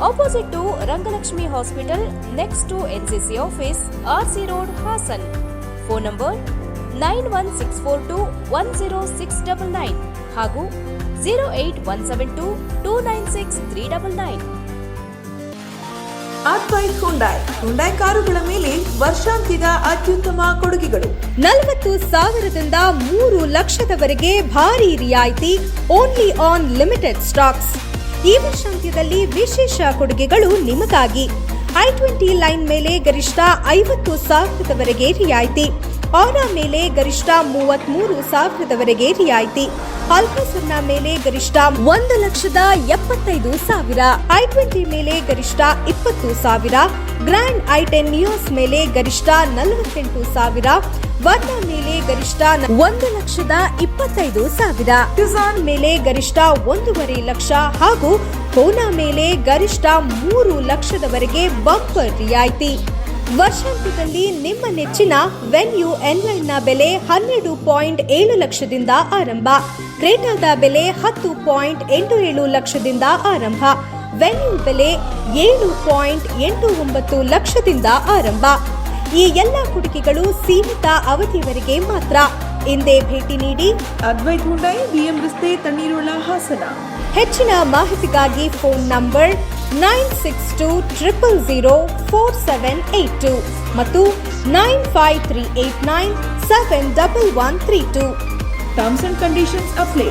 S8: Opposite to Rangalakshmi hospital next to NCC office RC road Hassan phone number nine one six four two one zero six double nine ಹಾಗೂ zero eight one seven two two nine six three double nine
S6: Advaith Hyundai Hyundai ಕಾರುಗಳ ಮೇಲೆ ವರ್ಷಾಂತ್ಯದ ಅತ್ಯುತ್ತಮ ಕೊಡುಗೆಗಳು.
S1: ನಲವತ್ತು ಸಾವಿರದಿಂದ ಮೂರು ಲಕ್ಷದವರೆಗೆ ಭಾರಿ ರಿಯಾಯಿತಿ ಓನ್ಲಿ ಆನ್ ಲಿಮಿಟೆಡ್ ಸ್ಟಾಕ್ಸ್ ಈ ವರ್ಷಾಂತ್ಯದಲ್ಲಿ ವಿಶೇಷ ಕೊಡುಗೆಗಳು ನಿಮಗಾಗಿ. ಐ ಟ್ವೆಂಟಿ ಲೈನ್ ಮೇಲೆ ಗರಿಷ್ಠ ಐವತ್ತು ಸಾವಿರದವರೆಗೆ ರಿಯಾಯಿತಿ. ಆರಾ ಮೇಲೆ ಗರಿಷ್ಠ ಮೂವತ್ಮೂರು ಸಾವಿರದವರೆಗೆ ರಿಯಾಯಿತಿ. ಅಲ್ಕಾಸರ್ನ ಮೇಲೆ ಗರಿಷ್ಠ ಒಂದು ಲಕ್ಷದ ಎಪ್ಪತ್ತೈದು ಸಾವಿರ. ಐ ಟ್ವೆಂಟಿ ಮೇಲೆ ಗರಿಷ್ಠ ಇಪ್ಪತ್ತು ಸಾವಿರ. ಗ್ರ್ಯಾಂಡ್ ಐ ಟೆನ್ ನಿಯೋಸ್ ಮೇಲೆ ಗರಿಷ್ಠ ನಲವತ್ತೆಂಟು ಸಾವಿರ, ವರ್ಣ ಮೇಲೆ ಗರಿಷ್ಠ ಒಂದು ಲಕ್ಷದ ಇಪ್ಪತ್ತೈದು ಸಾವಿರ. ಕ್ಯುಸಾನ್ ಮೇಲೆ ಗರಿಷ್ಠ ಒಂದೂವರೆ ಲಕ್ಷ ಹಾಗೂ ಕೋನಾ ಮೇಲೆ ಗರಿಷ್ಠ ಮೂರು ಲಕ್ಷದವರೆಗೆ ಬಂಪರ್ ರಿಯಾಯಿತಿ. ವರ್ಷಾಂತ್ಯದಲ್ಲಿ ನಿಮ್ಮ ನೆಚ್ಚಿನ ವೆನ್ಯೂ ಎನ್ವೈನ್ನ ಬೆಲೆ ಹನ್ನೆರಡು ಪಾಯಿಂಟ್ ಏಳು ಲಕ್ಷದಿಂದ ಆರಂಭ. ಕ್ರೇಟಾದ ಬೆಲೆ ಹತ್ತು ಪಾಯಿಂಟ್ ಎಂಟು ಏಳು ಲಕ್ಷದಿಂದ ಆರಂಭ. ವೆನ್ಯೂ ಬೆಲೆ ಏಳು ಪಾಯಿಂಟ್ ಎಂಟು ಒಂಬತ್ತು ಲಕ್ಷದಿಂದ ಆರಂಭ. ಈ ಎಲ್ಲ ಹುಡುಗಿಗಳು ಸೀಮಿತ ಅವಧಿಯವರೆಗೆ ಮಾತ್ರ. ಎಂದೇ ಭೇಟಿ ನೀಡಿ
S6: ಅದ್ವೈತ್ ಮುಂಡೈ ಬಿಎಂ ರಸ್ತೆ ತಣ್ಣೀರುಳ ಹಾಸನ.
S1: ಹೆಚ್ಚಿನ ಮಾಹಿತಿಗಾಗಿ phone number nine six two triple zero four seven eight two ಮತ್ತು nine five three eight nine seven double one three two.
S6: Terms and conditions apply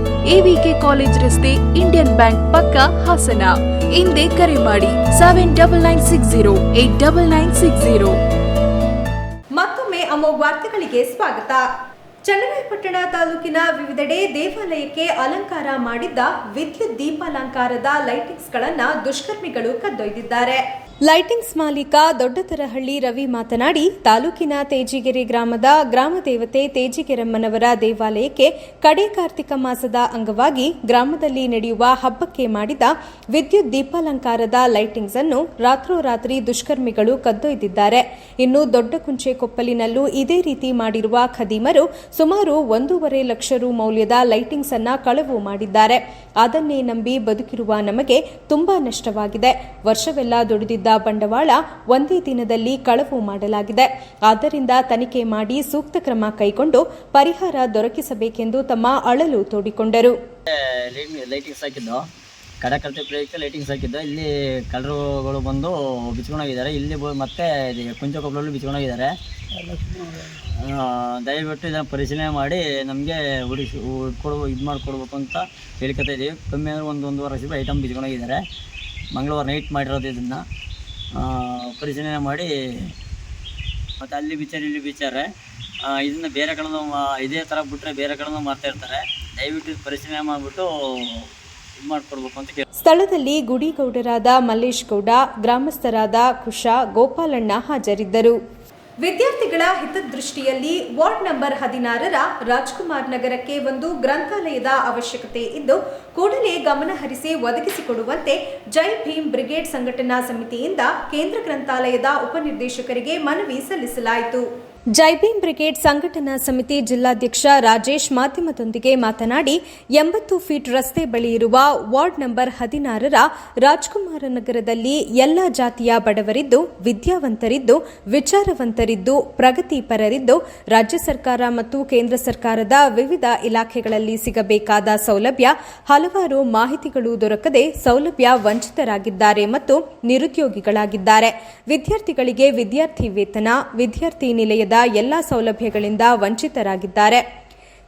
S9: AVK college ರಸ್ತೆ ಇಂಡಿಯನ್ ಬ್ಯಾಂಕ್ ಪಕ್ಕ ಹಾಸನ. ಹಿಂದೆ ಕರೆ ಮಾಡಿ seven double nine six zero eight double nine six zero
S1: ಮತ್ತೊಮ್ಮೆ ಅಮೋಘ ವಾರ್ತೆಗಳಿಗೆ ಸ್ವಾಗತ. ಚನ್ನರಾಯಪಟ್ಟಣ ತಾಲೂಕಿನ ವಿವಿಧೆಡೆ ದೇವಾಲಯಕ್ಕೆ ಅಲಂಕಾರ ಮಾಡಿದ್ದ ವಿದ್ಯುತ್ ದೀಪಾಲಂಕಾರದ ಲೈಟಿಂಗ್ಸ್ಗಳನ್ನು ದುಷ್ಕರ್ಮಿಗಳು ಕದ್ದೊಯ್ದಿದ್ದಾರೆ. ಲೈಟಿಂಗ್ಸ್ ಮಾಲೀಕ ದೊಡ್ಡತರಹಳ್ಳಿ ರವಿ ಮಾತನಾಡಿ, ತಾಲೂಕಿನ ತೇಜಿಗೆರೆ ಗ್ರಾಮದ ಗ್ರಾಮ ದೇವತೆ ತೇಜಿಗೆರಮ್ಮನವರ ದೇವಾಲಯಕ್ಕೆ ಕಡೆ ಕಾರ್ತಿಕ ಮಾಸದ ಅಂಗವಾಗಿ ಗ್ರಾಮದಲ್ಲಿ ನಡೆಯುವ ಹಬ್ಬಕ್ಕೆ ಮಾಡಿದ ವಿದ್ಯುತ್ ದೀಪಾಲಂಕಾರದ ಲೈಟಿಂಗ್ಸ್ ಅನ್ನು ರಾತ್ರೋರಾತ್ರಿ ದುಷ್ಕರ್ಮಿಗಳು ಕದ್ದೊಯ್ದಿದ್ದಾರೆ. ಇನ್ನು ದೊಡ್ಡ ಕುಂಚೆ ಕೊಪ್ಪಲಿನಲ್ಲೂ ಇದೇ ರೀತಿ ಮಾಡಿರುವ ಖದೀಮರು ಸುಮಾರು ಒಂದೂವರೆ ಲಕ್ಷ ರು ಮೌಲ್ಯದ ಲೈಟಿಂಗ್ಸ್ ಅನ್ನ ಕಳವು ಮಾಡಿದ್ದಾರೆ. ಅದನ್ನೇ ನಂಬಿ ಬದುಕಿರುವ ನಮಗೆ ತುಂಬಾ ನಷ್ಟವಾಗಿದೆ. ವರ್ಷವೆಲ್ಲ ದುಡಿದಿದ್ದ ಬಂಡವಾಳ ಒಂದೇ ದಿನದಲ್ಲಿ ಕಳವು ಮಾಡಲಾಗಿದೆ. ಆದ್ದರಿಂದ ತನಿಖೆ ಮಾಡಿ ಸೂಕ್ತ ಕ್ರಮ ಕೈಗೊಂಡು ಪರಿಹಾರ ದೊರಕಿಸಬೇಕೆಂದು ತಮ್ಮ ಅಳಲು ತೋಡಿಕೊಂಡರು.
S10: ಲೈಟಿಂಗ್ಸ್ ಹಾಕಿದ್ದು. ಕಡೆ ಕಲ್ತೆ ಪ್ರಯುಕ್ತ ಲೈಟಿಂಗ್ಸ್ ಹಾಕಿದ್ದು. ಇಲ್ಲಿ ಕಳ್ಳರುಗಳು ಬಂದು ಬಿಚ್ಕೊಂಡೋಗಿದ್ದಾರೆ ಇಲ್ಲಿ ಮತ್ತೆ ಇದು ಕುಂಚಕೊಪ್ಪಲಲ್ಲೂ ಬಿಚ್ಕೊಂಡೋಗಿದ್ದಾರೆ ದಯವಿಟ್ಟು ಇದನ್ನು ಪರಿಶೀಲನೆ ಮಾಡಿ ನಮಗೆ ಉಡಿಸಿ ಉಡ್ಕೊಡ್ ಇದು ಮಾಡಿಕೊಡ್ಬೇಕು ಅಂತ ಹೇಳ್ಕೊತಾ ಇದ್ದೀವಿ ಕಮ್ಮಿ ಅಂದರೆ ಒಂದು ಒಂದೂವರೆ ಲಕ್ಷ ರೂಪಾಯಿ ಐಟಮ್ ಬಿಚ್ಕೊಂಡೋಗಿದ್ದಾರೆ ಮಂಗಳವಾರ ನೈಟ್ ಮಾಡಿರೋದು ಇದನ್ನು. ಪರಿಶೀಲನೆ ಮಾಡಿ ಮತ್ತು ಅಲ್ಲಿ ವಿಚಾರ, ಇಲ್ಲಿ ವಿಚಾರ. ಇದನ್ನು ಬೇರೆ ಕಡೆನೂ ಇದೇ ಥರ ಬಿಟ್ಟರೆ ಬೇರೆ ಕಡೆನೂ ಮಾಡ್ತಾ ಇರ್ತಾರೆ. ದಯವಿಟ್ಟು ಪರಿಶೀಲನೆ ಮಾಡಿಬಿಟ್ಟು ಇದು ಅಂತ
S1: ಸ್ಥಳದಲ್ಲಿ ಗುಡಿಗೌಡರಾದ ಮಲ್ಲೇಶ್ ಗೌಡ, ಗ್ರಾಮಸ್ಥರಾದ ಕುಶಾ, ಗೋಪಾಲಣ್ಣ ಹಾಜರಿದ್ದರು. ವಿದ್ಯಾರ್ಥಿಗಳ ಹಿತದೃಷ್ಟಿಯಲ್ಲಿ ವಾರ್ಡ್ ನಂಬರ್ ಹದಿನಾರರ ರಾಜ್ಕುಮಾರ್ ನಗರಕ್ಕೆ ಒಂದು ಗ್ರಂಥಾಲಯದ ಅವಶ್ಯಕತೆ ಇದ್ದು ಕೂಡಲೇ ಗಮನಹರಿಸಿ ಒದಗಿಸಿಕೊಡುವಂತೆ ಜೈ ಭೀಮ್ ಬ್ರಿಗೇಡ್ ಸಂಘಟನಾ ಸಮಿತಿಯಿಂದ ಕೇಂದ್ರ ಗ್ರಂಥಾಲಯದ ಉಪನಿರ್ದೇಶಕರಿಗೆ ಮನವಿ ಸಲ್ಲಿಸಲಾಯಿತು. ಜೈಭೀಮ್ ಬ್ರಿಗೇಡ್ ಸಂಘಟನಾ ಸಮಿತಿ ಜಿಲ್ಲಾಧ್ಯಕ್ಷ ರಾಜೇಶ್ ಮಾಧ್ಯಮದೊಂದಿಗೆ ಮಾತನಾಡಿ, ಎಂಬತ್ತು ಫೀಟ್ ರಸ್ತೆ ಬಳಿ ಇರುವ ವಾರ್ಡ್ ನಂಬರ್ ಹದಿನಾರರ ರಾಜ್ಕುಮಾರ ನಗರದಲ್ಲಿ ಎಲ್ಲ ಜಾತಿಯ ಬಡವರಿದ್ದು, ವಿದ್ಯಾವಂತರಿದ್ದು, ವಿಚಾರವಂತರಿದ್ದು, ಪ್ರಗತಿಪರರಿದ್ದು, ರಾಜ್ಯ ಸರ್ಕಾರ ಮತ್ತು ಕೇಂದ್ರ ಸರ್ಕಾರದ ವಿವಿಧ ಇಲಾಖೆಗಳಲ್ಲಿ ಸಿಗಬೇಕಾದ ಸೌಲಭ್ಯ, ಹಲವಾರು ಮಾಹಿತಿಗಳು ದೊರಕದೆ ಸೌಲಭ್ಯ ವಂಚಿತರಾಗಿದ್ದಾರೆ ಮತ್ತು ನಿರುದ್ಯೋಗಿಗಳಾಗಿದ್ದಾರೆ. ವಿದ್ಯಾರ್ಥಿಗಳಿಗೆ ವಿದ್ಯಾರ್ಥಿ ವೇತನ, ವಿದ್ಯಾರ್ಥಿ ನಿಲಯದ ಎಲ್ಲಾ ಸೌಲಭ್ಯಗಳಿಂದ ವಂಚಿತರಾಗಿದ್ದಾರೆ.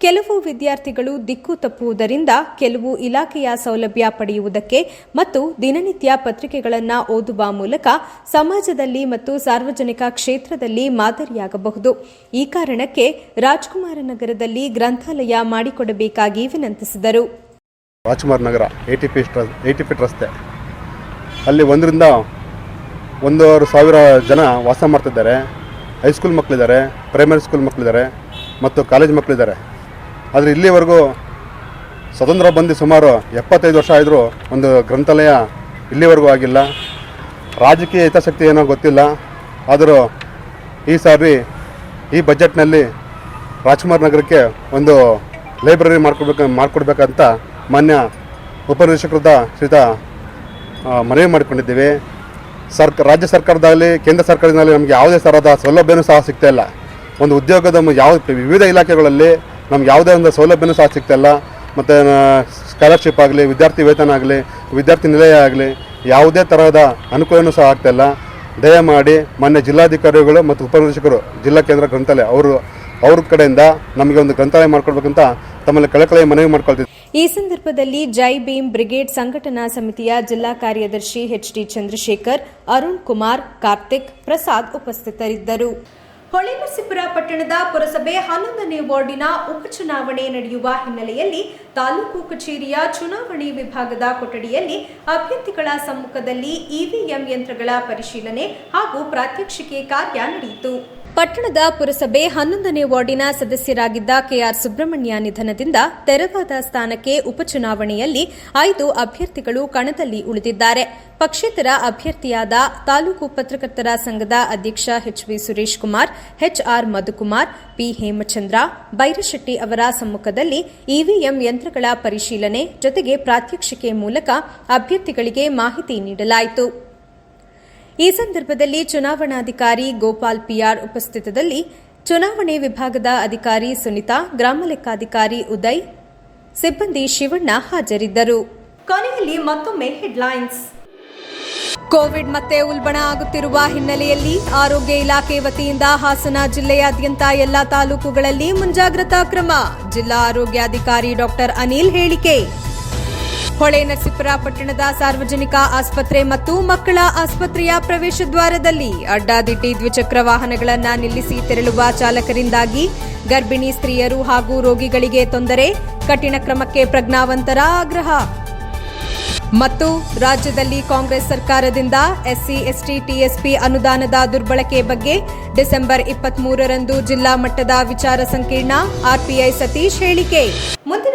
S1: ಕೆಲವು ವಿದ್ಯಾರ್ಥಿಗಳು ದಿಕ್ಕು ತಪ್ಪುವುದರಿಂದ ಕೆಲವು ಇಲಾಖೆಯ ಸೌಲಭ್ಯ ಪಡೆಯುವುದಕ್ಕೆ ಮತ್ತು ದಿನನಿತ್ಯ ಪತ್ರಿಕೆಗಳನ್ನು ಓದುವ ಮೂಲಕ ಸಮಾಜದಲ್ಲಿ ಮತ್ತು ಸಾರ್ವಜನಿಕ ಕ್ಷೇತ್ರದಲ್ಲಿ ಮಾದರಿಯಾಗಬಹುದು. ಈ ಕಾರಣಕ್ಕೆ ರಾಜ್ಕುಮಾರ ನಗರದಲ್ಲಿ ಗ್ರಂಥಾಲಯ ಮಾಡಿಕೊಡಬೇಕಾಗಿ ವಿನಂತಿಸಿದರು.
S11: ರಾಜ್ಕುಮಾರ್ ರಸ್ತೆ ಅಲ್ಲಿ ಒಂದರಿಂದ ಸಾವಿರ ಜನ ವಾಸ ಮಾಡ್ತಿದ್ದಾರೆ. ಹೈಸ್ಕೂಲ್ ಮಕ್ಕಳಿದ್ದಾರೆ ಪ್ರೈಮರಿ ಸ್ಕೂಲ್ ಮಕ್ಕಳಿದ್ದಾರೆ ಮತ್ತು ಕಾಲೇಜ್ ಮಕ್ಕಳಿದ್ದಾರೆ ಆದರೆ ಇಲ್ಲಿವರೆಗೂ ಸ್ವತಂತ್ರ ಬಂದು ಸುಮಾರು ಎಪ್ಪತ್ತೈದು ವರ್ಷ ಆದರೂ ಒಂದು ಗ್ರಂಥಾಲಯ ಇಲ್ಲಿವರೆಗೂ ಆಗಿಲ್ಲ. ರಾಜಕೀಯ ಹಿತಾಸಕ್ತಿ ಏನೋ ಗೊತ್ತಿಲ್ಲ. ಆದರೂ ಈ ಸಾರಿ ಈ ಬಜೆಟ್ನಲ್ಲಿ ರಾಜ್ಕುಮಾರ್ ನಗರಕ್ಕೆ ಒಂದು ಲೈಬ್ರರಿ ಮಾಡ್ಕೊಡ್ಬೇಕು ಮಾಡಿಕೊಡ್ಬೇಕಂತ ಮಾನ್ಯ ಉಪನಿರೀಕ್ಷಕರಾದ ಶ್ರೀತ ಮನವಿ ಮಾಡಿಕೊಂಡಿದ್ದೀವಿ. ಸರ್ಕ, ರಾಜ್ಯ ಸರ್ಕಾರದಲ್ಲಿ ಕೇಂದ್ರ ಸರ್ಕಾರದಲ್ಲಿ ನಮಗೆ ಯಾವುದೇ ಥರದ ಸೌಲಭ್ಯನೂ ಸಹ ಸಿಗ್ತಾ ಇಲ್ಲ. ಒಂದು ಉದ್ಯೋಗದ ಯಾವ, ವಿವಿಧ ಇಲಾಖೆಗಳಲ್ಲಿ ನಮ್ಗೆ ಯಾವುದೇ ಒಂದು ಸೌಲಭ್ಯನೂ ಸಹ ಸಿಗ್ತಾ ಇಲ್ಲ. ಮತ್ತು ಸ್ಕಾಲರ್ಶಿಪ್ ಆಗಲಿ, ವಿದ್ಯಾರ್ಥಿ ವೇತನ ಆಗಲಿ, ವಿದ್ಯಾರ್ಥಿ ನಿಲಯ ಆಗಲಿ, ಯಾವುದೇ ತರಹದ ಅನುಕೂಲನೂ ಸಹ ಆಗ್ತಾ ಇಲ್ಲ. ದಯಮಾಡಿ ಮೊನ್ನೆ ಜಿಲ್ಲಾಧಿಕಾರಿಗಳು ಮತ್ತು ಉಪನಿರ್ದೇಶಕರು, ಜಿಲ್ಲಾ ಕೇಂದ್ರ ಗ್ರಂಥಾಲಯ, ಅವರು ಅವ್ರ ಕಡೆಯಿಂದ ನಮಗೆ ಒಂದು ಗ್ರಂಥಾಲಯ ಮಾಡ್ಕೊಳ್ಬೇಕಂತ ತಮ್ಮಲ್ಲಿ ಕಳಕಳಿ ಮನವಿ ಮಾಡ್ಕೊಳ್ತಿದ್ದೆ.
S1: ಈ ಸಂದರ್ಭದಲ್ಲಿ ಜೈ ಭೀಮ್ ಬ್ರಿಗೇಡ್ ಸಂಘಟನಾ ಸಮಿತಿಯ ಜಿಲ್ಲಾ ಕಾರ್ಯದರ್ಶಿ ಎಚ್ ಡಿ ಚಂದ್ರಶೇಖರ್, ಅರುಣ್ ಕುಮಾರ್, ಕಾರ್ತಿಕ್ ಪ್ರಸಾದ್ ಉಪಸ್ಥಿತರಿದ್ದರು. ಹೊಳೆನರಸೀಪುರ ಪಟ್ಟಣದ ಪುರಸಭೆ ಹನ್ನೊಂದನೇ ವಾರ್ಡಿನ ಉಪಚುನಾವಣೆ ನಡೆಯುವ ಹಿನ್ನೆಲೆಯಲ್ಲಿ ತಾಲೂಕು ಕಚೇರಿಯ ಚುನಾವಣೆ ವಿಭಾಗದ ಕೊಠಡಿಯಲ್ಲಿ ಅಭ್ಯರ್ಥಿಗಳ ಸಮ್ಮುಖದಲ್ಲಿ ಇವಿಎಂ ಯಂತ್ರಗಳ ಪರಿಶೀಲನೆ ಹಾಗೂ ಪ್ರಾತ್ಯಕ್ಷಿಕೆ ಕಾರ್ಯ ನಡೆಯಿತು. ಪಟ್ಟಣದ ಪುರಸಭೆ ಹನ್ನೊಂದನೇ ವಾರ್ಡಿನ ಸದಸ್ಯರಾಗಿದ್ದ ಕೆಆರ್ ಸುಬ್ರಹ್ಮಣ್ಯ ನಿಧನದಿಂದ ತೆರವಾದ ಸ್ಥಾನಕ್ಕೆ ಉಪಚುನಾವಣೆಯಲ್ಲಿ ಐದು ಅಭ್ಯರ್ಥಿಗಳು ಕಣದಲ್ಲಿ ಉಳಿದಿದ್ದಾರೆ. ಪಕ್ಷೇತರ ಅಭ್ಯರ್ಥಿಯಾದ ತಾಲೂಕು ಪತ್ರಕರ್ತರ ಸಂಘದ ಅಧ್ಯಕ್ಷ HV Suresh Kumar HR Madhukumar, P Hemachandra, Byrashetty ಅವರ ಸಮ್ಮುಖದಲ್ಲಿ ಇವಿಎಂ ಯಂತ್ರಗಳ ಪರಿಶೀಲನೆ ಜೊತೆಗೆ ಪ್ರಾತ್ಯಕ್ಷಿಕೆ ಮೂಲಕ ಅಭ್ಯರ್ಥಿಗಳಿಗೆ ಮಾಹಿತಿ ನೀಡಲಾಯಿತು. ಈ ಸಂದರ್ಭದಲ್ಲಿ ಚುನಾವಣಾಧಿಕಾರಿ ಗೋಪಾಲ್ ಪಿಆರ್ ಉಪಸ್ಥಿತದಲ್ಲಿ ಚುನಾವಣೆ ವಿಭಾಗದ ಅಧಿಕಾರಿ ಸುನಿತಾ, ಗ್ರಾಮ ಲೆಕ್ಕಾಧಿಕಾರಿ ಉದಯ್, ಸಿಬ್ಬಂದಿ ಶಿವಣ್ಣ ಹಾಜರಿದ್ದರು. ಕೊನೆಯಲ್ಲಿ ಮತ್ತೊಮ್ಮೆ ಹೆಡ್ಲೈನ್ಸ್. ಕೋವಿಡ್ ಮತ್ತೆ ಉಲ್ಬಣ ಆಗುತ್ತಿರುವ ಹಿನ್ನೆಲೆಯಲ್ಲಿ ಆರೋಗ್ಯ ಇಲಾಖೆ ವತಿಯಿಂದ ಹಾಸನ ಜಿಲ್ಲೆಯಾದ್ಯಂತ ಎಲ್ಲಾ ತಾಲೂಕುಗಳಲ್ಲಿ ಮುಂಜಾಗ್ರತಾ ಕ್ರಮ. ಜಿಲ್ಲಾ ಆರೋಗ್ಯಾಧಿಕಾರಿ ಡಾಕ್ಟರ್ ಅನಿಲ್ ಹೇಳಿಕೆ. ಹೊಳೆ ನರಸೀಪುರ ಪಟ್ಟಣದ ಸಾರ್ವಜನಿಕ ಆಸ್ಪತ್ರೆ ಮತ್ತು ಮಕ್ಕಳ ಆಸ್ಪತ್ರೆಯ ಪ್ರವೇಶ ದ್ವಾರದಲ್ಲಿ ಅಡ್ಡಾದಿಡ್ಡಿ ದ್ವಿಚಕ್ರ ವಾಹನಗಳನ್ನು ನಿಲ್ಲಿಸಿ ತೆರಳುವ ಚಾಲಕರಿಂದಾಗಿ ಗರ್ಭಿಣಿ ಸ್ತ್ರೀಯರು ಹಾಗೂ ರೋಗಿಗಳಿಗೆ ತೊಂದರೆ, ಕಠಿಣ ಕ್ರಮಕ್ಕೆ ಪ್ರಜ್ಞಾವಂತರ ಆಗ್ರಹ. ಮತ್ತು ರಾಜ್ಯದಲ್ಲಿ ಕಾಂಗ್ರೆಸ್ ಸರ್ಕಾರದಿಂದ ಎಸ್ಸಿ, ಎಸ್ಟಿ, ಟಿಎಸ್ಪಿ ಅನುದಾನದ ದುರ್ಬಳಕೆ ಬಗ್ಗೆ ಡಿಸೆಂಬರ್ ಇಪ್ಪತ್ಮೂರರಂದು ಜಿಲ್ಲಾ ಮಟ್ಟದ ವಿಚಾರ ಸಂಕಿರಣ, ಆರ್ಪಿಐ ಸತೀಶ್ ಹೇಳಿಕೆ.